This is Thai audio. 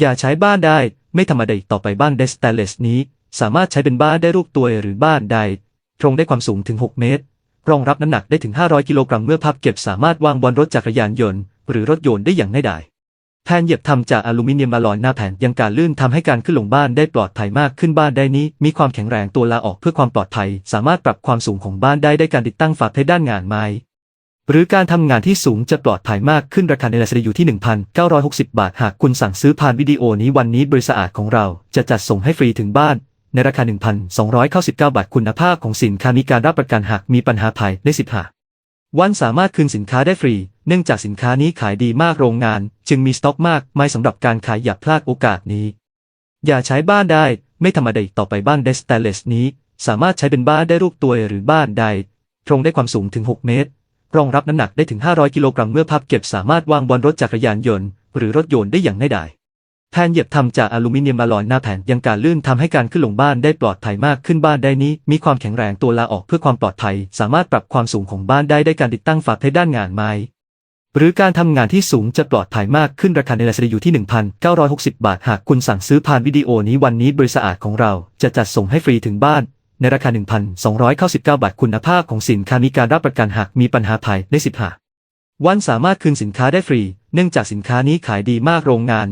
อย่าใช้บ้านได้ ไม่ธรรมดาอีกต่อไปบ้านเดสเตเลสนี้ สามารถใช้เป็นบ้านได้รูปตัวหรือบ้านใด ตรงได้ความสูงถึง 6 เมตร รองรับน้ำหนักได้ถึง 500 กิโลกรัมเมื่อพับเก็บสามารถวางบนรถจักรยานยนต์ หรือรถยนต์ได้อย่างง่ายดายแผ่นเหยียบทำจากอลูมิเนียมมาลอยหน้าแผ่นยังการลื่นทำให้การขึ้นลงบ้านได้ปลอดภัยมากขึ้นบ้านได้นี้ มีความแข็งแรงตัวลาออกเพื่อความปลอดภัย สามารถปรับความสูงของบ้านได้ได้การติดตั้งฝาเพด้านงานไม้ หรือการทำงานที่สูงจะปลอดภัยมากขึ้นราคาในราคาอยู่ที่ 1,960 บาท หากคุณสั่งซื้อผ่านวิดีโอนี้วันนี้บริษัทของเราจะจัดส่งให้ฟรีถึงบ้าน ในราคา 1,299 บาทคุณภาพของสินค้ามีการรับประกันหากมีปัญหาภายใน15วันสามารถคืนสินค้าได้ฟรี เนื่องจากสินค้านี้ขายดีมากโรงงาน จึงมีสต็อกมากไม่สำหรับการขายอย่าพลาดโอกาสนี้ อย่าใช้บ้านได้ ไม่ธรรมดาต่อไปบ้านเดสเตเลสนี้ สามารถใช้เป็นบ้านได้รูปตัวหรือบ้านใด ตรงได้ความสูงถึง 6 เมตร รองรับน้ำหนักได้ถึง 500 กิโลกรัมเมื่อพับเก็บสามารถวางบนรถจักรยานยนต์ หรือรถยนต์ได้อย่างง่ายดายแผ่นเหยียบทำจากอลูมิเนียมมาลอยหน้าแผ่นยังการลื่นทำให้การขึ้นลงบ้านได้ปลอดภัยมากขึ้นบ้านได้นี้ มีความแข็งแรงตัวลาออกเพื่อความปลอดภัย สามารถปรับความสูงของบ้านได้ได้การติดตั้งฝาเพด้านงานไม้หรือการทำงานที่สูงจะปลอดภัยมากขึ้นราคาในราคาอยู่ที่ 1,960 บาท หากคุณสั่งซื้อผ่านวิดีโอนี้วันนี้บริษัทของเราจะจัดส่งให้ฟรีถึงบ้าน ในราคา 1,299 บาทคุณภาพของสินค้ามีการรับประกันหากมีปัญหาภายใน15วันสามารถคืนสินค้าได้ฟรี เนื่องจากสินค้านี้ขายดีมากโรงงาน